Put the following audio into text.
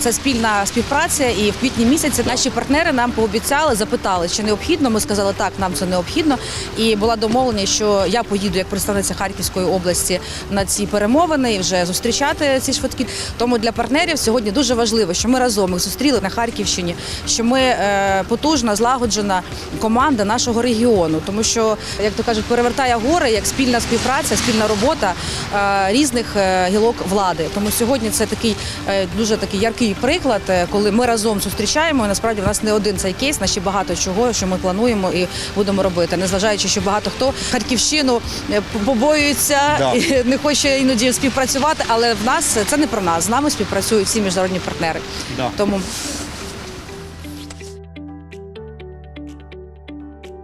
Це спільна співпраця, і в квітні місяці наші партнери нам пообіцяли, запитали, чи необхідно. Ми сказали, так, нам це необхідно. І була домовленість, що я поїду як представниця Харківської області на ці перемовини і вже зустрічати ці швидкі. Тому для партнерів сьогодні дуже важливо, що ми разом їх зустріли на Харківщині, що ми е, потужна, злагоджена команда нашого регіону, тому що, як то кажуть, перевертає гори як спільна співпраця, спільна робота е, різних е, гілок влади. Тому сьогодні це такий дуже такий яркий приклад, е, коли ми разом зустрічаємо. І насправді в нас не один цей кейс, на ще багато чого, що ми плануємо і будемо робити. Незважаючи, що багато хто Харківщину е, побоюється Да. і не хоче іноді співпрацювати, але в нас це не про нас. З нами співпрацюють всі міжнародні партнери. Да. Тому